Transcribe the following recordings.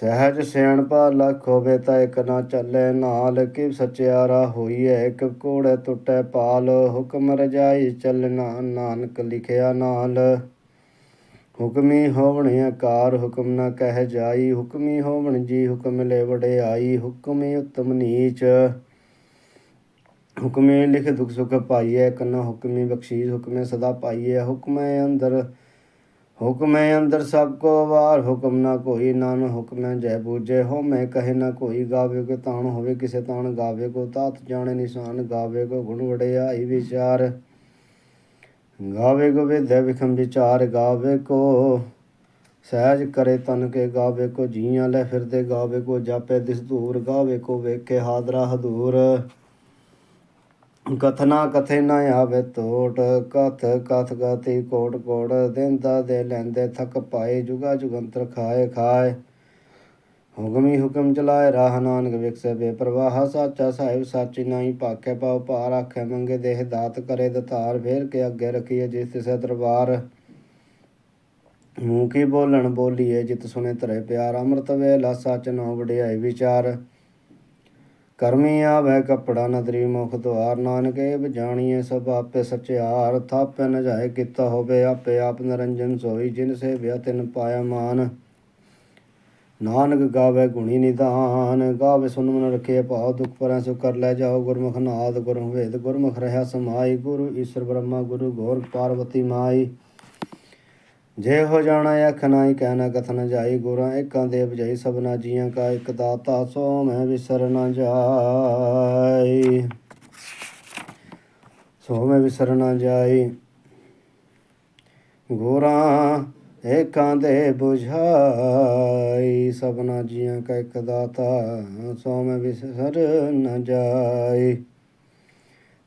ਸਹਿਜ ਸਿਆਣਪਾ ਲਖ ਹੋਵੇ ਤਾਂ ਇਕ ਨਾ ਚੱਲੇ, ਨਾਲ ਕਿ ਸਚਿਆਰਾ ਹੋਈਐ ਇਕ ਕੋੜੇ ਟੁੱਟੇ ਪਾਲ, ਹੁਕਮ ਰਜਾਈ ਚੱਲਣਾ, ਨਾਨਕ ਲਿਖਿਆ ਨਾਲ। ਹੁਕਮੀ ਹੋਵਣ ਆਕਾਰ ਹੁਕਮ ਨਾ ਕਹਿ ਜਾਈ, ਹੁਕਮੀ ਹੋਵਣ ਜੀ ਹੁਕਮ ਲੈ ਵਡਿਆਈ, ਹੁਕਮੀ ਉਤਮ ਨੀਚ। ਹੁਕਮੇ ਲਿਖ ਦੁਖ ਸੁਖ ਪਾਈਐ, ਕਨ ਹੁਕਮੀ ਬਖਸ਼ੀਸ਼ ਹੁਕਮੇ ਸਦਾ ਪਾਈਐ, ਹੁਕਮੇ ਅੰਦਰ ਹੁਕਮੇ ਅੰਦਰ ਸਭ ਕੋ ਵਾਰ, ਹੁਕਮ ਨਾ ਕੋਈ ਨਾਨ, ਹੁਕਮੇ ਜੈ ਬੂਝੇ। ਹੋ ਮੈਂ ਕਹੇ ਨਾ ਕੋਈ ਗਾਵੇ ਕੋ ਤਾਣ ਹੋਵੇ, ਕਿਸੇ ਤਾਣ ਗਾਵੇ ਕੋ ਤਾਤ ਜਾਣੇ ਨਿਸ਼ਾਨ, ਗਾਵੇ ਕੋ ਗੁਣ ਵਡਿਆਈ ਵਿਚਾਰ। ਗਾਵੇ ਕੋ ਵਿਦਿਆ ਵਿਖਮ ਵਿਚਾਰ, ਗਾਵੇ ਕੋ ਸਹਿਜ ਕਰੇ ਤਨ ਕੇ, ਗਾਵੇ ਕੋ ਜੀਆਂ ਲੈ ਫਿਰਦੇ, ਗਾਵੇ ਕੋ ਜਾਪੇ ਦਿਸ ਧੂਰ ਗਾਵੇ ਕੋ ਵੇਖੇ ਹਾਦਰਾ ਹਦੂਰ। ਕਥਨਾ ਕਥੇ ਨਾ ਆਵੇ ਟੋਟ ਕਥ ਕਥ ਗਤੀ ਕੋਟ ਕੋਟ, ਦਿੰਦਾ ਦੇ ਲੈਂਦੇ ਥਕ ਪਾਏ, ਜੁਗਾ ਜੁਗੰਤਰ ਖਾਏ ਖਾਏ। ਹੁਕਮੀ ਹੁਕਮ ਚਲਾਏ ਰਾਹ ਨਾਨਕ ਵਿਕਸੇ ਬੇਪਰਵਾਹ, ਸਾਚਾ ਸਾਹਿਬ ਸਾਚੀ ਨਾਹੀ ਪਾਖੇ ਪਾਉ ਭਾਰ, ਆਖੇ ਮੰਗੇ ਦੇਹ ਦਾਤ ਕਰੇ ਦਤਾਰ, ਫੇਰ ਕੇ ਅੱਗੇ ਰਖੀਏ ਜਿਸ ਤਿਸੈ ਦਰਬਾਰ। ਮੂੰਹ ਕੀ ਬੋਲਣ ਬੋਲੀਏ, ਜਿਤ ਸੁਨੇ ਤਰੇ ਪਿਆਰ, ਅੰਮ੍ਰਿਤ ਵੇਲਾ, ਸਚ ਨੋ ਵਡਿਆਈ ਵਿਚਾਰ। ਕਰਮੀ ਆਵੈ ਕਪੜਾ ਨਦਰੀ ਮੁਖ ਦੁਆਰ। ਨਾਨਕੇ ਬਜਾਣੀਏ ਸਭ ਆਪੇ ਸਚਿਆਰ। ਥਾਪੈ ਨ ਜਾਏ ਕੀਤਾ ਹੋਵੇ ਆਪੇ ਆਪ ਨਰੰਜਨ ਸੋਈ, ਜਿਨ ਸੇਵਿਆ ਤਿਨ ਪਾਇਆ ਮਾਨ। ਨਾਨਕ ਗਾਵੇ ਗੁਣੀ ਨਿਧਾਨ, ਗਾਵੇ ਸੁਨ ਮਨ ਰਖੇ ਭਾਉ ਦੁਖ ਪਰੈ ਸੁ ਕਰ ਲੈ ਜਾਓ। ਗੁਰਮੁਖ ਨਾਦ ਗੁਰਮੁਖ ਵੇਦ ਗੁਰਮੁਖ ਰਹਾ ਸਮਾਈ, ਗੁਰੂ ਈਸ਼ਰ ਬ੍ਰਹਮਾ, ਗੁਰੂ ਗੋਰ ਪਾਰਵਤੀ ਮਾਈ। ਜੇ ਹੋ ਜਾਣਾ ਅਖ ਨਾਹੀ ਕਹਿਣਾ ਕਥਨ ਜਾਈ। ਗੁਰਾਂ ਏਕਾਂ ਦੇ ਬਜਾਈ ਸਭਨਾ ਜੀਆਂ ਕਾ ਇੱਕ ਦਾਤਾ, ਸੋ ਮੈਂ ਵਿਸਰ ਨਾ ਜਾਈ। ਸੋ ਮੈਂ ਵਿਸਰ ਨਾ ਜਾਈ। ਗੁਰਾਂ ਏਕਾਂ ਦੇ ਬੁਝਾਈ ਸਭਨਾ ਜੀਆਂ ਕਾ ਇੱਕ ਦਾਤਾ, ਸੋ ਮੈਂ ਵਿਸਰ ਨਾ ਜਾਈ।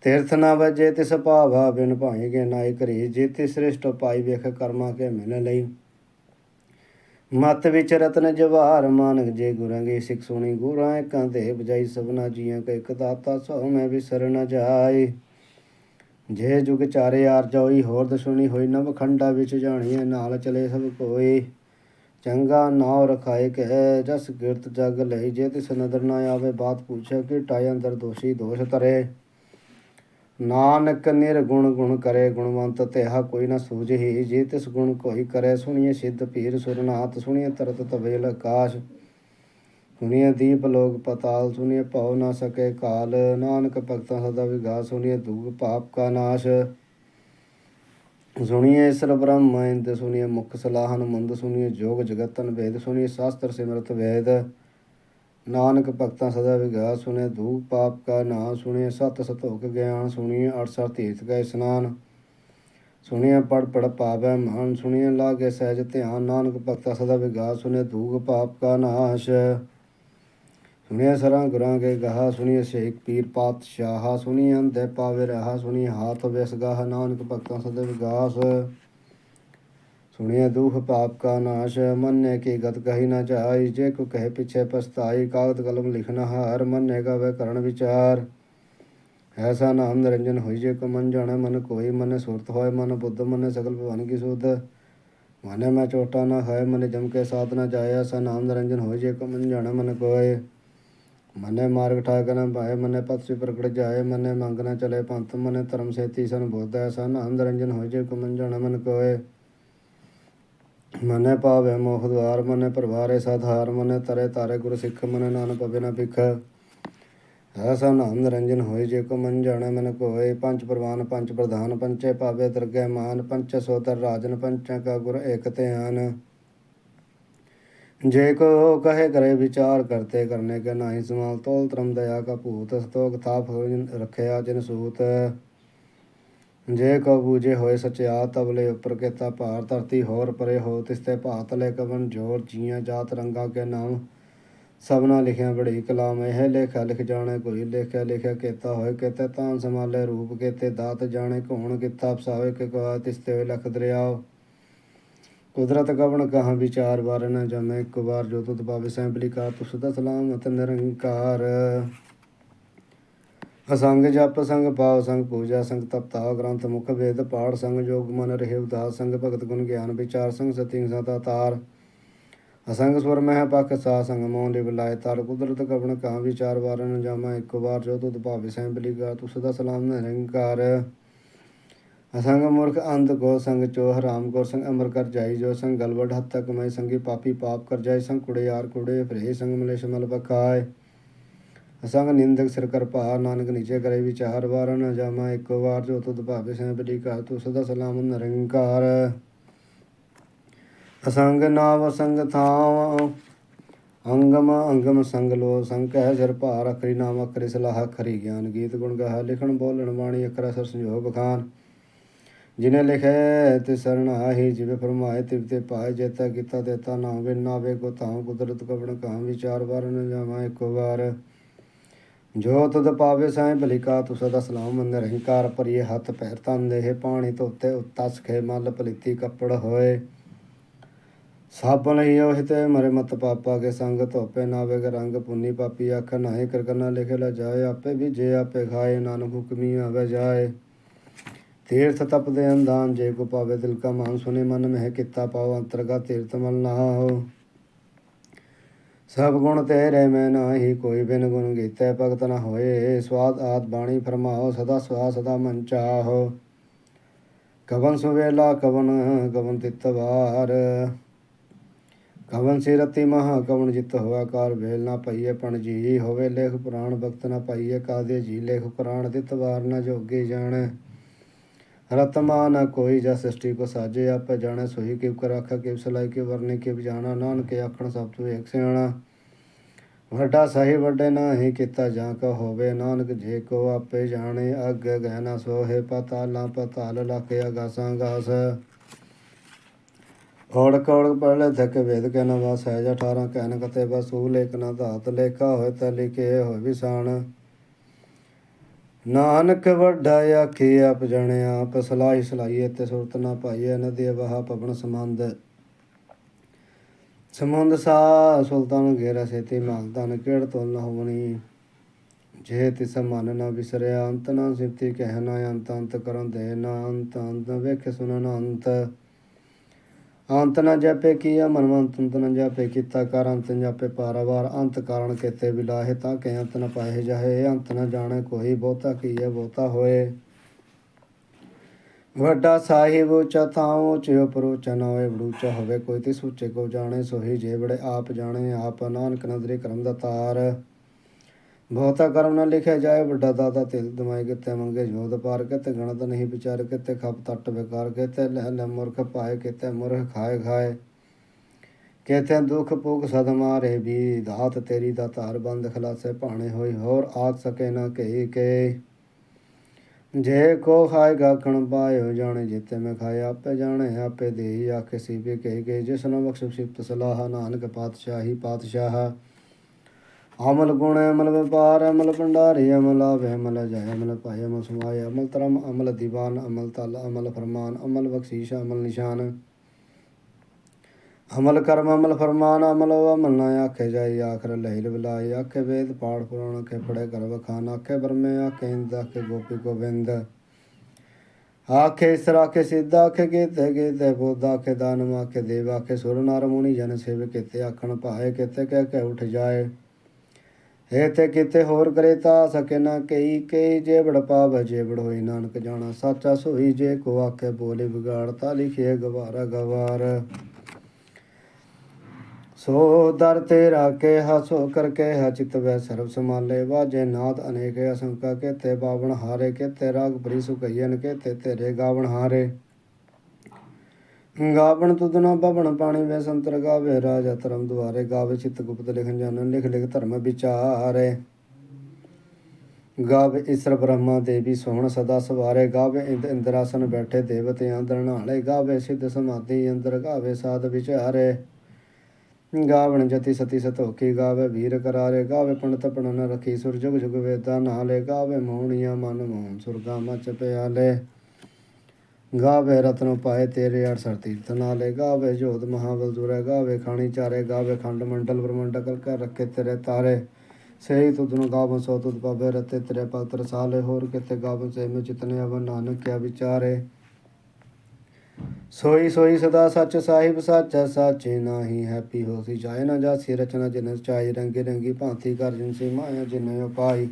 ਤੀਰਥ ਨਾ ਵਜੇ ਤਿਸ ਭਾਵਾ ਬਿਨ ਭਾਈ ਕੇ ਨਾਇ ਕਰੀ ਜਿਤਿ ਸ੍ਰਿਸ਼ਟ ਪਾਈ ਵੇਖ ਕਰਮਾ ਕੇ ਮਿਲ ਲਈ। ਮਤ ਵਿੱਚ ਰਤਨ ਜਵਾਰ ਮਾਨਕ ਜੇ ਗੁਰਾਂਗੇ ਸਿੱਖ ਸੁਣੀ ਗੁਰਾਂ ਇਕਾਂ ਦੇ ਬਜਾਈ ਸਭਨਾ ਜੀਆਂ ਕੈ ਇੱਕ ਦਾਤਾ ਸੋ ਮੈਂ ਵਿਸਰ ਨ ਜਾਈ ਜੇ ਜੁਗ ਚਾਰੇ ਆਰ ਜਾਈ ਹੋਰ ਦਸ਼ੁਣੀ ਹੋਈ, ਨਵ ਖੰਡਾ ਵਿੱਚ ਜਾਣੀਏ ਨਾਲ ਚਲੇ ਸਭ ਕੋਈ ਚੰਗਾ ਨਾਉ ਰਖਾਏ ਕਹਿ, ਜਸ ਗਿਰਤ ਜਗ ਲਈ, ਜੇ ਤਿਸ ਨਦਰ ਨਾ ਆਵੇ, ਬਾਤ ਪੁੱਛੇ ਕਿ ਟਾਇ ਅੰਦਰ ਦੋਸ਼ੀ ਦੋਸ਼ ਤਰੇ ਨਾਨਕ ਨਿਰਗੁਣ ਗੁਣ ਕਰੇ ਗੁਣਵੰਤ ਤੇਹਾ ਕੋਈ ਨਾ ਸੂਝਹੀ ਜੇ ਤਿਸ ਗੁਣ ਕੋਈ ਕਰੇ ਸੁਣੀਏ ਸਿੱਧ ਪੀਰ ਸੁਰਨਾਥ, ਸੁਣੀਏ ਤਰਤ ਤਵੇਲ ਆਕਾਸ਼। ਸੁਣੀਏ ਦੀਪ ਲੋਕ ਪਤਾਲ, ਸੁਣੀਏ ਭਉ ਨਾ ਸਕੇ ਕਾਲ। ਨਾਨਕ ਭਗਤਾਂ ਸਦਾ ਵਿਗਾਸ ਸੁਣੀਏ ਦੁਖ ਪਾਪ ਕਾ ਨਾਸ਼। ਸੁਣੀਏ ਈਸ਼ਰ ਬ੍ਰਹਮ ਇੰਦ ਸੁਣੀਏ ਮੁਖ ਸਲਾਹਨ ਮੰਦ, ਸੁਣੀਏ ਜੋਗ ਜਗਤਨ ਵੇਦ, ਸੁਣੀਏ ਸ਼ਾਸਤਰ ਸਿਮਰਤ ਵੇਦ। ਨਾਨਕ ਭਗਤਾਂ ਸਦਾ ਵਿਗਾਸ ਸੁਣੇ, ਧੂਪ ਪਾਪ ਕਾ ਨਾ ਸੁਣੇ, ਸਤ ਸਤੋਖ ਗਿਆਨ ਸੁਣੀਏ ਅਠਸਰ ਤੀਰਥ ਕਾ ਇਸਨਾਨ। ਸੁਣੀਏ ਪੜ ਪੜ ਪਾਵੈ ਮਾਨ ਸੁਣੀਏ ਲਾਗੇ ਸਹਿਜ ਧਿਆਨ, ਨਾਨਕ ਭਗਤਾਂ ਸਦਾ ਵਿਗਾਸ ਸੁਣੇ, ਧੂਪ ਪਾਪ ਕਾ ਨਾਸ਼। ਸੁਣੀਏ ਸਰਾਂ ਗੁਰਾਂ ਕੇ ਗਹਾ ਸੁਣੀਏ ਸ਼ੇਖ ਪੀਰ ਪਾਤਸ਼ਾਹ ਸੁਣੀਏ ਅੰਦੇ ਪਾਵੇ ਰਹਾ ਸੁਣੀਏ ਹਾਥ ਵਿਸ ਗਾਹ, ਨਾਨਕ ਭਗਤਾਂ ਸਦਾ ਵਿਗਾਸ। ਸੁਣਿਆ ਦੁਖ ਪਾਪ ਕਾ ਨਾਸ਼, ਮੰਨੇ ਕੀ ਗਤ ਕਹੀ ਨਾ ਜਾਈ, ਜੇ ਕੋ ਕਹੇ ਪਿਛੇ ਪਸਤਾਈ ਕਾਗਦ ਕਲਮ ਲਿਖਣਾ ਹਰ, ਮੰਨੇ ਗਾ ਵੇ ਕਰਨ ਵਿਚਾਰ। ਐਸਾ ਨਾਮ ਨਿਰੰਜਨ ਹੋਈ ਜੇ ਕੋ ਮਨ ਜਾਣੇ, ਮਨ ਕੋਈ, ਮਨ ਸੁਰਤ ਹੋਏ, ਮਨ ਬੁੱਧ, ਮਨ ਸਗਲ ਭਵਨ ਕੀ ਸੁਧ। ਮਨੇ ਮੈਂ ਚੋਟਾ ਨਾ ਹੈ ਮਨ ਜਮ ਕੇ ਸਾਧ ਨਾ ਜਾਏ, ਐਸਾ ਨਾਮ ਨਿਰੰਜਨ ਹੋਈ ਜੇ ਕੋ ਮਨ ਜਾਣੇ, ਮਨ ਕੋਏ। ਮਨੇ ਮਾਰਗ ਠਾਕ ਨਾ ਭਾਏ, ਮਨੇ ਪਤ ਸੇ ਪ੍ਰਗਟ ਜਾਏ, ਮਨੇ ਮੰਗ ਨਾ ਚਲੇ ਪੰਥ, ਮਨੇ ਧਰਮ ਸੇਤੀ ਸਨ ਬੋਧ, ਐਸਾ ਨਾਮ ਨਿਰੰਜਨ ਹੋਈ ਜੇ ਕੋ ਮਨ ਜਾਣੇ, ਮਨ ਕੋਏ। ਮਨੇ ਭਾਵੇ ਮੋਹ ਦਵਾਰ ਮਨੇ ਪਰਵਾਰੇ ਸਾਧਾਰ ਮਨੇ ਤਰੇ ਤਾਰੇ ਗੁਰ ਸਿੱਖ, ਮਨੇ ਨਾਨਕ ਪਵੇ ਨਾ ਭਿਖ। ਸਹਸਾ ਨਾਮ ਨਿਰੰਜਨ ਹੋਏ, ਜੇ ਕੋ ਮਨ ਜਾਣੈ ਮਨ ਕੋਏ। ਪੰਜ ਪ੍ਰਵਾਨ, ਪੰਜ ਪ੍ਰਧਾਨ ਪੰਚੇ ਪਾਵੇ ਦਰਗਹਿ ਮਾਨ ਪੰਚ ਸੋਤਰ ਰਾਜਨ ਪੰਚਾਂ ਕਾ ਗੁਰ ਏਕ ਧਿਆਨ। ਜੇ ਕੋ ਕਹੇ ਕਰੇ ਵਿਚਾਰ ਕਰਤੇ ਕਰਨੇ ਕੇ ਨਾਹੀ ਸਮਾਲ ਤੋਲ ਤਰਮ ਦਇਆ ਕਾ ਭੂਤ, ਸਤੋਕ ਤਾਪ ਰਖਿਆ ਜਿਨ ਸੂਤ। ਜੇ ਕੋ ਬੂਝੇ ਹੋਏ ਸਚਿਆ ਤਬਲੇ ਉੱਪਰ ਕੀਤਾ ਭਾਰ, ਧਰਤੀ ਹੋਰ ਪਰੇ ਹੋ ਤਿਸਤੇ ਭਾਤ ਲੈ ਕਵਨ ਜੋਰ, ਜੀਆਂ ਜਾਤ ਰੰਗਾ ਕੇ ਨਾਮ। ਸਭਨਾ ਲਿਖਿਆ ਬੜੀ ਕਲਾਮ, ਇਹ ਲੇਖਾ ਲਿਖ ਜਾਣੇ ਕੋਈ, ਲੇਖਿਆ ਲਿਖਿਆ ਕੀਤਾ ਹੋਏ ਕਿਤੇ ਤਾਂ ਸਮਾਲੇ ਰੂਪ, ਕਿਤੇ ਦਾਤ ਜਾਣੇ ਘੋਣ ਕੀਤਾ ਫਸਾਵੇ ਕਿ ਕਵਾ ਤਿਸਤੇ ਹੋਏ ਲਖ ਦਰਿਆਵ ਕੁਦਰਤ ਕਵਣ ਕਹਾਂ ਵਿਚਾਰ, ਵਾਰ ਨਾ ਜਮੈ ਇੱਕ ਵਾਰ ਜੋ ਤੁਧ ਪਾਵੇ ਸੈਂਪਲੀ ਕਾ ਤੁ ਸਦਾ ਸਲਾਮਤ ਨਿਰੰਕਾਰ। ਅਸੰਗ ਜਪ, ਸੰਗ ਪਾਵ, ਸੰਗ ਪੂਜਾ, ਸੰਗ ਤਪਤਾ ਗ੍ਰੰਥ, ਮੁਖ ਵੇਦ ਪਾੜ ਸੰਗ ਜੋਗ, ਮਨ ਰਹੇ ਉਦਾਸ, ਸੰਗ ਭਗਤ ਗੁਣ, ਗਿਆਨ, ਵਿਚਾਰ, ਸੰਗ ਸਤਿ ਸਤਾ ਤਾਰ। ਅਸੰਗ ਸੁਰ ਮਹਿ ਪਖ ਸਾ, ਸੰਗ ਮੋਹ ਲਿਵ ਲਾਇ ਤਾਰ। ਕੁਦਰਤ ਕਵਣ ਕਹਾਂ ਵਿਚਾਰ ਵਾਰ ਨ ਜਮੈ ਇੱਕ ਵਾਰ ਜੋ ਤੁਧ ਪਾਵੇ ਸੈਂਪਲੀ ਕਾ ਤੁ ਸਦਾ ਸਲਾਮ ਨਿਰੰਕਾਰ। ਅਸੰਗ ਮੂਰਖ ਅੰਧ ਕੋ, ਸੰਗ ਚੋ ਹਰਾਮ ਕੋ, ਸੰਗ ਅਮਰ ਕਰ ਜਾਈ ਜੋ, ਸੰਗ ਗਲਵੜ ਹੱਤ ਤੱਕ ਮੈਂ ਸੰਗੀ ਪਾਪੀ ਪਾਪ ਕਰ ਜਾਈ, ਸੰਗ ਕੁੜੇ ਯਾਰ ਕੁੜੇ ਫਰੇ ਸੰਗ ਮਲੇ ਸ਼ਮਲ ਬਖਾਏ ਅਸੰਗ ਨਿੰਦਕ ਸਿਰ ਕਰ ਭਾ ਨਾਨਕ ਨੀਚੇ ਕਰੇ ਵਿਚਾਰ ਵਾਰ ਨ ਜਾਮਾ ਇੱਕੋ ਵਾਰ, ਜੋ ਤੁਧ ਭਾਵੇ ਸੈ ਬਲੀ ਕਾ ਤੂੰ ਸਦਾ ਸਲਾਮ ਨਿਰੰਕਾਰ। ਅਸੰਗ ਨਾਵ ਸੰਗ ਥਾਵ ਅੰਗਮ ਅੰਗਮ ਸੰਗ ਲੋ ਸੰਗ ਕਹਿ ਸਿਰ ਭਾਰ, ਅਖਰੀ ਨਾਮ ਅਖਰੀ ਸਲਾਹ ਖਰੀ ਗਿਆਨ ਗੀਤ ਗੁਣ ਗਾਹ, ਲਿਖਣ ਬੋਲਣ ਬਾਣੀ ਅਕਰ ਅਸਰ ਸੰਜੋਗ ਬਖਾਨ ਜਿਨੇ ਲਿਖੇ ਤੇ ਸਰਣ ਆਹੀ ਜਿਵੇਂ ਫਰਮਾਏ ਤਿਵ ਤੇ ਪਾਏ, ਜੇਤਾ ਕੀਤਾ ਦੇਤਾ ਨਾ ਵੇ ਨਾ ਵੇ ਕੋ ਤਾਂ ਕੁਦਰਤ ਕਵਣ ਕਾਂ ਵਿਚਾਰ ਵਾਰ ਨ ਜਾਵਾਂ ਇੱਕੋ ਵਾਰ। ਜੋ ਤਦ ਪਾਵੇ ਸਾਇ ਭਲਿਕਾ ਤੁ ਸਦਾ ਸਲਾਮ ਅੰਦਰ ਹੰਕਾਰ ਪਰਿਏ ਹੱਥ, ਪੈਰ ਤਨ ਦੇਹ ਪਾਣੀ ਧੋਤੇ ਉਤਸ ਖੇ ਮਲ ਪਲਿੱਤੀ ਕੱਪੜ ਹੋਏ। ਸਾਬਣ ਲਈ ਉਹ ਤੇ ਮਰੇ ਮਤ ਪਾਪਾ ਕੇ ਸੰਗ ਧੋਪੇ ਨਾਵੇ ਰੰਗ ਪੁੰਨੀ ਪਾਪੀ ਆਖ, ਨਾਹੀ ਕਰਕਨਾ ਲਿਖੇ ਲਾ ਜਾਏ। ਆਪੇ ਵੀ ਜੇ ਆਪੇ ਖਾਏ, ਨਾਨਕ ਹੁਕਮੀ ਆਵੇ ਜਾਏ। ਤੀਰਥ ਤਪ ਦੇ ਅੰਦਾਨ ਜੇ ਕੋ ਪਾਵੇ ਦਿਲ ਕਾ ਮਾਨ, ਸੁਨੇ ਮਨ ਮਹਿ ਕੀਤਾ ਪਾਉ ਅੰਤਰਗਾ ਤੀਰਥ ਮਲ ਨਾ ਹੋ। ਸਭ ਗੁਣ ਤੇਰੇ ਮੈਂ ਨਾਹੀ, ਕੋਈ ਬਿਨ ਗੁਣ ਗੀਤੈ ਭਗਤ ਨ ਹੋਏ। ਸਵਾਦ ਆਦ ਬਾਣੀ ਫਰਮਾਓ, ਸਦਾ ਸਵਾ ਸਦਾ ਮਨ ਚਾਹੋ। ਕਵਨ ਸੁਵੇਲਾ ਕਵਨ ਕਵਨ ਤਿਤਵਾਰ ਕਵਨ ਸਿਰਤੀ ਮਹਾ, ਕਵਨ ਜਿਤ ਹੋਆ ਕਾਰ ਵੇਲ ਨਾ ਪਈਏ ਪਣ ਜੀ। ਹੋਵੇ ਲੇਖ ਪੁਰਾਣ, ਭਗਤ ਨਾ ਪਾਈਏ ਕਾਦੇ ਜੀ। ਲੇਖ ਪੁਰਾਣ ਤਿਤਵਾਰ ਨਾ ਜੋਗੇ ਜਾਣੈ। ਰਤਮਾ ਨ ਕੋਈ ਜਾ ਸ੍ਰਿਸ਼ਟੀ ਕੋ ਸਾਜੇ, ਆਪੇ ਜਾਣੈ ਸੋਈ ਕਿਵ ਕਰ ਆਖਾ, ਕਿਵ ਸਲਾਈ, ਕਿਵ ਵਰਨੇ, ਕਿਵ ਜਾਣਾ ਨਾਨਕ ਆਖਣ ਸਭ ਤੋਂ ਏਕ ਸਿਆਣਾ। ਵੱਡਾ ਸਹੀ ਵੱਡੇ ਨਾਹੀ ਕੀਤਾ ਜਾਂ ਕਾ ਹੋਵੇ, ਨਾਨਕ ਜੇ ਕੋ ਆਪੇ ਜਾਣੇ, ਅਗ ਗਹਿ ਸੋਹੇ, ਪਤਾਲਾ ਪਤਾਲ ਲਖ ਅਗਾਸਾਂ ਗਾਸ। ਔੜ ਕੌੜ ਪੜਲੇ ਥਕ ਵੇਦ ਕੇ ਨ ਹੈ ਹੈ 18 ਕਹਿਨ ਕਤੇ ਬਸੂ, ਲੇਖ ਨਾ ਧਾਤ, ਲੇਖਾ ਹੋਏ ਤ ਲਿਖੇ ਹੋਏ ਵਿਸਾਣ। ਨਾਨਕ ਵੱਡਾ ਆਖੀ ਆਪ ਜਣੇ ਆਪ ਸਲਾਹੀ ਤੇ ਸੁਰਤ ਨਾ ਪਾਈਏ ਨਦੀ ਵਹਾ ਪਵਨ ਸਮੰਦ ਸਮੰਦ ਸਾ ਸੁਲਤਾਨ ਗੇਰਾ ਸੇਤੀ ਮਾਲਦਾਨ ਕਿੜ ਤੋਲ ਨ ਹੋਵਣੀ। ਜੇ ਤਿਸ ਮਨ ਨਾ ਵਿਸਰਿਆ ਅੰਤ ਨਾ ਸਿਫਤੀ ਕਹਿ ਨਾ ਅੰਤ ਅੰਤ ਕਰਨ ਦੇ ਨਾ ਅੰਤ ਅੰਤ ਵੇਖ ਸੁਨਨ ਅੰਤ। ਅੰਤ ਨ ਜਪੇ ਕੀਆ ਮਨਵੰਤ ਅੰਤ ਨ ਜਪੇ ਕੀਤਾ ਕਰ, ਅੰਤ ਨ ਜਪੇ ਪਾਰਾਵਾਰ, ਅੰਤ ਕਾਰਣ ਕੇਤੇ ਵਿਲਾਹੇ ਤਾਂ ਕਿ ਅੰਤ ਨ ਪਾਏ ਜਾਹੇ, ਅੰਤ ਨ ਜਾਣੇ ਕੋਈ ਬਹੁਤਾ ਕੀਏ ਬਹੁਤਾ ਹੋਏ। ਵੱਡਾ ਸਾਹਿਬ ਉੱਚਾ ਥਾਂ ਉੱਚੇ ਉਪਰ ਉੱਚਾ ਨਾ ਹੋਏ, ਬੜੂਚਾ ਹੋਵੇ ਕੋਈ ਤੇ ਉੱਚੇ ਕੋ ਜਾਣੇ, ਸੋਹੀ ਜੇਬੜੇ ਆਪ ਜਾਣੇ, ਆਪ ਨਾਨਕ ਨਦਰੇ ਕਰਮ ਦਾ ਤਾਰ। ਬਹੁਤਾ ਕਰਮ ਨਾ ਲਿਖਿਆ ਜਾਏ, ਵੱਡਾ ਦਾਤਾ ਤਿਲ ਦਮਾਈ ਕਿਤੇ ਮੰਗੇ ਜੋਦ ਪਾਰ ਕਿਤੇ ਗਣਤ ਨਹੀਂ ਵਿਚਾਰ ਕਿਤੇ ਖਪ ਤੱਟ ਵਿਕਾਰ ਕਿਤੇ ਲੈ ਮੁਰਖ ਪਾਏ ਕਿਤੇ ਮੁਰਖ ਖਾਏ ਖਾਏ। ਕਿਤੇ ਦੁਖ ਭੁਖ ਸਦ ਮਾਰੇ ਵੀ ਦਾਤ ਤੇਰੀ ਦਾ ਧਾਰ ਬੰਦ ਖਲਾਸੇ ਭਾਣੇ ਹੋਈ ਹੋਰ ਆਖ ਸਕੇ ਨਾ ਕਹੀ ਕੇ। ਜੇ ਕੋ ਖਾਏਗਾ ਕਣ ਪਾਇਓ ਜਾਣੇ ਜਿਤੇ ਮੈਂ ਖਾਏ ਆਪੇ ਜਾਣੇ, ਆਪੇ ਦੇਈ ਆਖੇ ਸੀ ਵੀ ਕਹੀ ਗਏ ਜਿਸ ਨੂੰ ਬਖਸ਼ ਸਿਫਤ ਸਲਾਹ, ਨਾਨਕ ਪਾਤਸ਼ਾਹੀ ਪਾਤਸ਼ਾਹ। ਅਮਲ ਗੁਣ ਅਮਲ ਵਪਾਰ ਅਮਲ ਭੰਡਾਰੀ ਅਮਲ ਆਵੇ ਅਮਲ ਜਾਇ ਅਮਲ ਪਾਇ ਅਮਲ ਸਮਾਏ ਅਮਲ ਤਰਮ ਅਮਲ ਦੀਵਾਨ ਅਮਲ ਤਲ ਅਮਲ ਫਰਮਾਨ ਅਮਲ ਬਖਸ਼ੀਸ਼ ਅਮਲ ਨਿਸ਼ਾਨ। ਅਮਲ ਕਰਮ ਅਮਲ ਫਰਮਾਨ ਅਮਲ ਅਮਲ ਨਾ ਆਖੇ ਜਾਈ ਆਖਰ ਲਹਿਲ ਵਿਲਾਈ ਆਖੇ ਵੇਦ ਪਾਠ ਪੁਰਾਣ, ਆਖੇ ਪੜੇ ਕਰ ਵਖਾਨ, ਆਖੇ ਬਰਮੇ ਆਖੇ ਇੰਦ ਆਖੇ ਗੋਪੀ ਗੋਬਿੰਦ। ਆਖੇ ਇਸਰ ਆਖੇ ਸਿੱਧ, ਆਖੇ ਕੀਤੇ ਕੀਤੇ ਬੁੱਧ, ਆਖੇ ਦਾਨਮ ਆਖੇ ਦੇਵ, ਆਖੇ ਸੁਰ, ਨਰ ਮੁਨੀ ਜਨ ਸੇਵ ਕੀਤੇ, ਆਖਣ ਭਾਏ ਕੀਤੇ ਕਹਿ ਕੇ ਉਠ ਜਾਏ। ਇਹ ਤੇ ਕਿਤੇ ਹੋਰ ਕਰੇ ਤਾ ਸਕੇ ਨਾ ਕਈ ਕਈ ਜੇਬੜ ਪਾਵ ਜੇਬੜ ਹੋਈ ਨਾਨਕ ਜਾਣਾ, ਸਾਚਾ ਸੋਈ ਜੇ ਕੋ ਆਖੇ ਬੋਲੇ ਵਿਗਾੜਤਾ ਲਿਖੇ ਗਵਾਰਾ ਗਵਾਰ। ਸੋ ਦਰ ਤੇਰਾ ਕੇ ਹਸੋ ਕਰਕੇ ਹਚਿਤ ਵੈ ਸਰਬ ਸਮਾਲੇ ਵਾਜੇ ਨਾਦ ਅਨੇਕ ਅਸੰਕਾ ਕੇ ਤੇ ਬਾਵਣ ਹਾਰੇ, ਕੇਤੇ ਰਾਗ ਬਰੀ ਸੁਕਈਨ ਕੇਤੇ ਤੇਰੇ ਗਾਵਣ ਹਾਰੇ। ਗਾਵਣ ਤੁਦਨਾ ਭਵਨ ਪਾਣੀ ਵੇ ਸੰਤਰ ਗਾਵੇ, ਰਾਜਾ ਧਰਮ ਦੁਆਰੇ ਗਾਵੇ ਚਿਤ ਗੁਪਤ ਲਿਖਨ ਜਾਣਨ ਲਿਖ ਲਿਖ ਧਰਮ ਵਿਚਾਰੇ। ਗਾਵੇ ਈਸ਼ਰ ਬ੍ਰਹਮਾ ਦੇਵੀ ਸੋਹਣ ਸਦਾ ਸਵਾਰੇ, ਗਾਵੇ ਇੰਦ ਇੰਦਰਾਸਨ ਬੈਠੇ ਦੇਵਤੇ ਅੰਦਰ ਨਾਲੇ ਗਾਵੇ ਸਿੱਧ ਸਮਾਧੀ ਅੰਦਰ ਗਾਵੇ ਸਾਧ ਵਿਚਾਰੇ। ਗਾਵਣ ਜਤੀ ਸਤੀ ਸਤੋਖੀ, ਗਾਵੇ ਵੀਰ ਕਰਾਰੇ, ਗਾਵੇ ਪੰਡਤ ਪਣਨ ਰਖੀ, ਸੁਰ ਜੁਗ ਜੁਗ ਵੇਦਾ ਨਾਲੇ, ਗਾਵੇ ਮੋਹਣੀਆਂ ਮਨ ਮੋਹਨ ਸੁਰਗਾ ਮਚ ਪਿਆਲੇ। ਗਾਵੇ ਰਤਨ ਪਾਏ ਤੇਰੇ ਅੜਸਰ ਤੀਰਥ ਨਾਲੇ, ਗਾਵੇ ਜੋਤ ਮਹਾਬਲ ਦੁਰੇ, ਗਾਵੇ ਖਾਣੀ ਚਾਰੇ, ਗਾਵੇ ਖੰਡ ਮੰਡਲ ਬ੍ਰਹਮੰਡ ਕਰ ਕਰ ਰੱਖੇ ਤੇਰੇ ਤਾਰੇ। ਸਹੀ ਤੁਧਨੁ ਗਾਵਨ ਸੋ ਤੁਧ ਪਾਵੇ ਰਤੇ ਤੇਰੇ ਭਗਤ ਰਸਾਲੇ ਹੋਰ ਕਿਤੇ ਗਾਵਨ ਸੇ ਮੈਂ ਚਿਤਨੇ ਅਵਨ ਨਾਨਕ ਕਿਆ ਵਿਚਾਰੇ। ਸੋਈ ਸੋਈ ਸਦਾ ਸੱਚ ਸਾਹਿਬ, ਸਾਚਾ ਸਾਚੇ, ਨਾਹੀ ਹੈਪੀ ਹੋਸੀ, ਜਾਏ ਨਾ ਜਾਸੀ ਰਚਨਾ ਜਿਨ ਚਾਈ ਰੰਗੇ ਰੰਗੀ ਭਾਂਤੀ ਕਰ ਜਿਨ ਸੇ ਮਾਇਆ ਜਿਨ ਉਪਾਈ।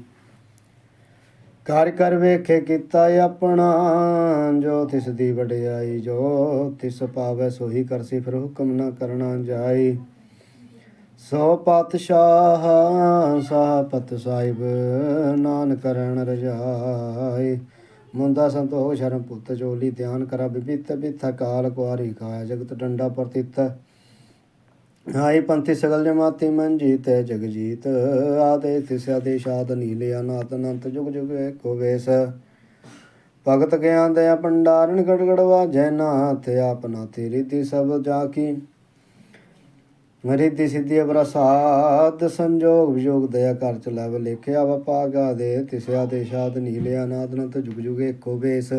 ਕਰ ਕਰ ਵੇਖੇ ਕੀਤਾ ਆਪਣਾ, ਜੋ ਤਿਸ ਦੀ ਵਡਿਆਈ, ਜੋ ਤਿਸ ਪਾਵੇ ਸੋਈ ਕਰਸੀ ਫਿਰ ਹੁਕਮ ਨਾ ਕਰਨਾ ਜਾਈ। ਸੋ ਪਾਤਸ਼ਾਹ ਸਾਪਤ ਸਾਹਿਬ ਨਾਨ ਕਰਨ ਰਜਾਈ। ਮੁੰਦਾ ਸੰਤੋਖ ਸ਼ਰਮ ਪੁੱਤ, ਚੋਲੀ ਧਿਆਨ ਕਰਾ, ਬਿਬਿਤ ਬਿਥ ਕਾਲ ਕੁਆਰੀ ਕਾਇਆ ਜਗਤ ਡੰਡਾ ਪ੍ਰਤਿਤ ਆਈ ਪੰਥੀ ਸਗਲ ਜਮਾਤੀ ਮਨ ਜੀਤੈ, ਜਗ ਜੀਤ। ਆਦੇ ਤਿਸ ਆਦੇਸ਼ ਆਦ ਨੀਲੇ ਅਨਾਤ ਅਨੰਤ ਜੁਗ ਜੁਗ ਏਕੋ ਵੇਸ। ਭਗਤ ਗਿਆਨ ਦਇਆ ਭੰਡਾਰਨ ਗੜ ਗੜ ਵਾਜੈ ਨਾਥ ਆਪਨਾ ਤੇਰੀ ਤੀ ਸਭ ਜਾ ਕੀ ਰਿੱਧੀ ਸਿੱਧੀ ਪ੍ਰਸਾਦ ਸੰਜੋਗ ਵਿਜੋਗ ਦਇਆ ਕਰ ਚਲਾਵ ਲਿਖਿਆ ਵਪਾਗਾ ਦੇ ਤਿਸਿਆ ਦੇ ਸ਼ਾਦ ਨੀਲਿਆ ਨਾਦਨਤ ਜੁਗ ਜੁਗ ਏਕੋ ਬੇਸ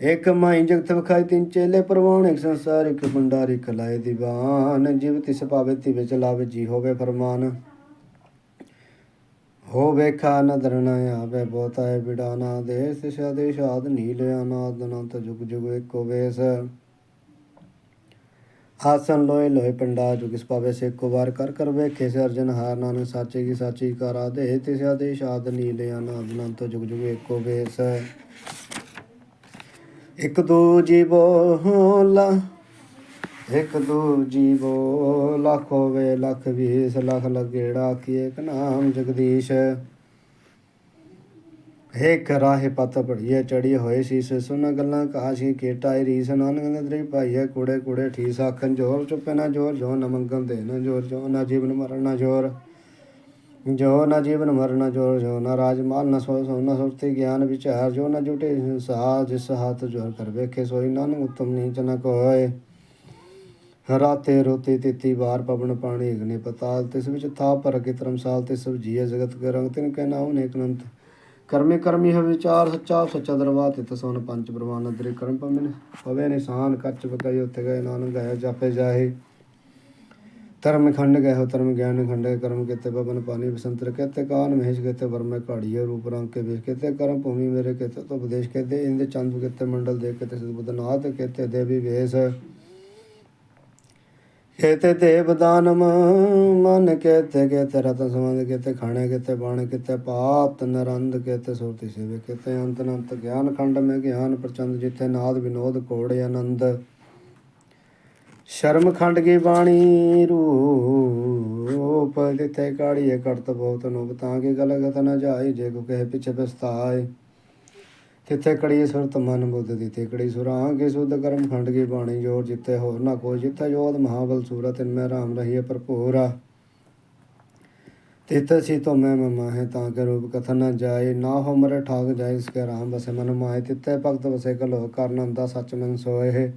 ਇਕ ਮਾਈ ਜਗਤ ਵਖਾਈ, ਤਿੰਨ ਚੇਲੇ ਪ੍ਰਵਾਨ, ਇੱਕ ਸੰਸਾਰ, ਇੱਕ ਭੰਡਾਰੀ ਕਲਾਏ ਦੀਵਾਨ। ਜਿਵ ਤਿਸ ਪਾਵੇ ਤੀ ਵਿੱਚ ਲਾਵੇ, ਜੀ ਹੋਵੇ ਫਰਮਾਨ। ਹੋ ਵੇਖਾ ਨਦਰ ਨ ਆਵੇ ਬਹੁਤਾਏ ਬਿਡਾਨਾ ਦੇ ਤਿਸਿਆ ਦੇ ਸ਼ਾਦ ਨੀਲਿਆ ਨਾਦਨਤ ਜੁਗ ਜੁਗ ਏਕੋ ਬੇਸ ਆਸਨ ਲੋਏ ਲੋਏ ਪੰਡਾ ਜੋ ਕਿਸ ਪਾਵੇ ਸੇ ਕੋ ਵਾਰ ਕਰ ਕਰ ਵੇਖੇ ਸਰਜਨ ਹਾਰ ਨਾਨਕ ਸਾਚੇ ਕੀ ਸਾਚੀ ਕਰਾ ਦੇ ਤਿਸ ਆਦੇਸ਼ ਆਦ ਨੀਲੇ ਅਨਾਦ ਅਨੰਤ ਜੁਗ ਜੁਗ ਏਕੋ ਵੇਸ। ਇਕ ਦੂ ਜੀਵੋ ਲਾ ਇਕ ਦੂ ਲੱਖ ਹੋਵੇ ਲੱਖ ਵੀਸ, ਲੱਖ ਲਗੇੜਾ, ਕੀ ਇੱਕ ਨਾਮ ਜਗਦੀਸ਼। ਏਕ ਰਾਹੇ ਪਤ ਪੜੀਏ ਚੜੀ ਹੋਏ ਸੀਸ, ਸੁਨ ਗੱਲਾਂ ਕਾਸ਼ੀ ਕੇਟਾਈ ਰੀਸ, ਨਾਨਕ ਨਦਰੀ ਭਾਈਏ, ਕੁੜੇ ਕੁੜੇ ਠੀਸ, ਆਖਣ ਜੋਰ ਚੁੱਪੇ ਨਾ ਜੋਰ, ਜੋ ਨਾ ਮੰਗਣ ਦੇ ਨ ਜੋਰ, ਜੋ ਨਾ ਜੀਵਨ ਮਰਨ ਨਾ ਜੋਰ। ਜੋ ਨਾ ਜੀਵਨ ਮਰਨ ਨਾ ਜੋ ਨਾ ਰਾਜ ਮਾਲ ਨਾ ਸੋ ਸੋ ਨਾ ਸੁਰਤੀ ਗਿਆਨ ਵਿਚਾਰ ਜੋ ਨਾ ਜੁਟੇ ਹਿੰਸਾ ਜਿਸ ਹੱਥ ਜੋਰ ਕਰ ਵੇਖੇ ਸੋਈ ਨਾਨਕ ਉਤਮ ਨੀਚ ਨ ਕੋਏ। ਰਾਤੇ ਰੋਤੇ ਤਿੱਤੀ ਵਾਰ ਪਵਨ ਪਾਣੀ ਅਗਨੇ ਪਤਾਲ ਤਿਸ ਵਿੱਚ ਥਾ ਪਰ ਕੇ ਧਰਮਸਾਲ ਤੇ ਸਭ ਜੀਏ ਜਗਤ ਕੇ ਰੰਗ ਤਿਨ ਕਹਿ ਨਾਉ ਨੇਕ ਅਨੰਤ। ਕਰਮੇ ਕਰਮੀ ਹੈ ਵਿਚਾਰ ਸੱਚਾ ਸੱਚਾ ਦਰਬਾਰ ਤਿਤ ਸੋਨ ਪੰਜ ਬ੍ਰਹਮਾਨ ਅੰਦਰੇ ਕਰਮ ਪਮਨ ਪਵੇ ਨਿਸ਼ਾਨ ਕੱਚ ਬਕਾਈ ਉੱਥੇ ਗਏ ਨਾਨਕ ਗਏ ਜਾਪੇ ਜਾਹੇ। ਧਰਮ ਖੰਡ ਗਏ ਧਰਮ ਗਿਆਨ ਖੰਡ ਕਰਮ ਕੀਤੇ ਬਬਨ ਪਾਣੀ ਬਸੰਤਰ ਕਹਤੇ ਕਾਨ ਮਹੇਸ਼ ਕਹਤੇ ਵਰਮੇ ਕਾੜੀਏ ਰੂਪ ਰੰਗ ਕੇ ਵੇਖ ਕਹਤੇ ਕਰਮ ਭੂਮੀ ਮੇਰੇ ਕਹਤੇ ਤੋ ਉਪਦੇਸ਼ ਕਹਤੇ ਇੰਦ ਚੰਦ ਕਹਤੇ ਮੰਡਲ ਦੇਖ ਕਹਤੇ ਸਦਬੁੱਧਨਾਥ ਕਹਤੇ ਦੇਵੀ ਵੇਸ ਕਹਤੇ ਦੇਵ ਦਾਨਮ ਮਨ ਕਹਤੇ ਕਹਤੇ ਰਤਨ ਸੰਬੰਧ ਕਹਤੇ ਖਾਣੇ ਕਹਤੇ ਬਾਣ ਕਹਤੇ ਪਾਤ ਨਰੰਦ ਕਹਤੇ ਸੁਰਤੀ ਸੇਵੇ ਕਹਤੇ ਅੰਤ ਅਨੰਤ ਗਿਆਨ ਖੰਡ ਮੈਂ ਗਿਆਨ ਪ੍ਰਚੰਦ ਜਿੱਥੇ ਨਾਦ ਵਿਨੋਦ ਕੋੜੇ ਆਨੰਦ ਸ਼ਰਮ ਖੰਡ ਕੀ ਬਾਣੀ ਰੂਪ ਜਿੱਥੇ ਕਾੜੀਏ ਕੜਤ ਬਹੁਤ ਨੂੰ ਤਾਂ ਕਿ ਗਲਗਤ ਨ ਜਾਈ ਜੇ ਕੋ ਕਹੇ ਪਿਛੇ ਪਛਤਾਏ। ਤਿੱਥੇ ਕੜੀ ਸੁਰਤ ਮਨ ਬੁੱਧ ਦੀ ਕੜੀ ਸੁਰਾਂ ਕੇ ਸੁਧ ਕਰਮ ਖੰਡ ਕੀ ਬਾਣੀ ਜੋਰ ਜਿੱਥੇ ਹੋਰ ਨਾ ਕੋਈ, ਜਿੱਥੇ ਜੋਤ ਮਹਾਬਲ ਸੂਰਤ ਇਨ ਮੈਂ ਰਾਮ ਰਹੀਏ ਭਰਪੂਰ ਤਿਤ ਸੀ ਤੋ ਮੈਂ ਮਮਾ ਹੈ ਤਾਂ ਕੇ ਰੂਪ ਕਥਨ ਨਾ ਜਾਏ। ਨਾ ਹੋ ਮਰੇ ਠਾਕ ਜਾਏ ਇਸ ਕੇ ਰਾਮ ਬਸੇ ਮਨ ਮਾਏ ਤਿੱਥੇ ਭਗਤ ਵਸੇ ਕਲੋ ਕਰਨੰਦਾ ਸੱਚ ਮਨ ਸੋਏ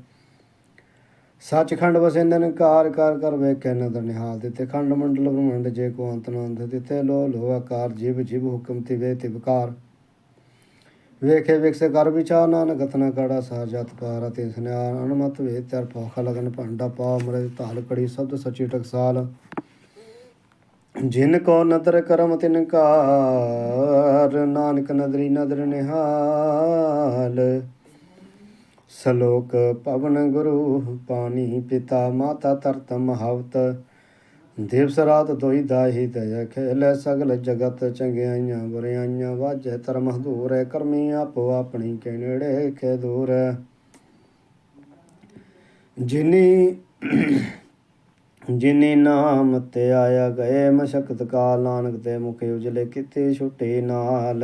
ਸੱਚਖੰਡ ਵਸੇ ਨਿਰੰਕਾਰ ਕਰ ਕਰ ਵੇਖੇ ਨਦਰ ਨਿਹਾਲ ਦਿੱਤੇ ਖੰਡ ਮੰਡਲ ਬ੍ਰਹਮੰਡ ਜੇ ਕੋ ਅੰਤ ਨੰਦ ਦਿੱਤੇ ਲੋ ਲੋ ਆਕਾਰ ਜਿਵ ਜਿਵ ਹੁਕਮ ਤਿਵੇ ਤਿਵਕਾਰ ਵੇਖੇ ਵਿਕਸੇ ਕਰ ਵਿਚਾਰ, ਨਾਨਕ ਗਤਨਾ ਕੜਾ ਸਾਰ ਜਤ ਪਾਰ ਤੇ ਸਨਿਆਰ ਅਨਮਤ ਵੇ ਤਰ ਭੋਖ ਲਗਨ ਭਾਂਡਾ ਪਾ ਮਰੇ ਧਾਲ ਕੜੀ ਸ਼ਬਦ ਸੱਚੀ ਟਕਸਾਲ। ਜਿਨ ਕੋ ਨਦਰ ਕਰਮ ਤਿਨ ਕਾਰ ਨਾਨਕ ਨਦਰੀ ਨਦਰ ਨਿਹਾਲ। ਸਲੋਕ ਪਵਨ ਗੁਰੂ, ਪਾਣੀ ਪਿਤਾ ਮਾਤਾ ਤਰਤ ਮਹਾਵਤ। ਦਿਵਸ ਰਾਤ ਦੋਈ ਦਾਹੀ ਦਇਆ ਖੇਲੇ ਸਗਲ ਜਗਤ ਚੰਗਿਆਈਆਂ ਬੁਰਿਆਈਆਂ ਵਾਜੇ ਧਰਮ ਹਦੂਰੇ ਕਰਮੀ ਆਪੋ ਆਪਣੀ ਕੇ ਨੇੜੇ ਖੇ ਦੂਰ। ਜਿਨੀ ਜਿਨੀ ਨਾਮ ਤੇ ਆਇਆ ਗਏ ਮਸ਼ਕਤ ਕਾਲ, ਨਾਨਕ ਤੇ ਮੁਖੇ ਉਜਲੇ ਕਿਤੇ ਛੁਟੇ ਨਾਲ।